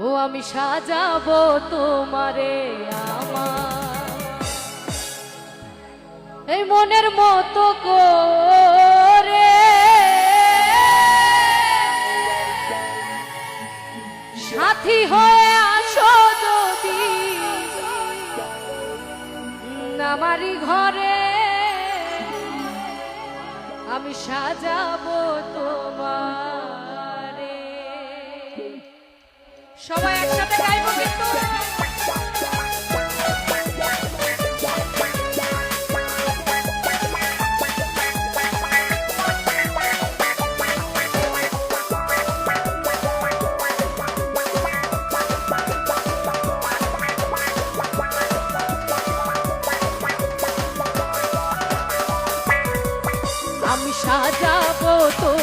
ও, আমি সাজাবো তোমারে আমার। এই মনের মতো করে সাথী হয়ে আসো যদি আমারই ঘরে। আমি সাজাবো তোমারে সবাই একসাথে গাইবো কিন্তু। আমি সাজাবো তোমারে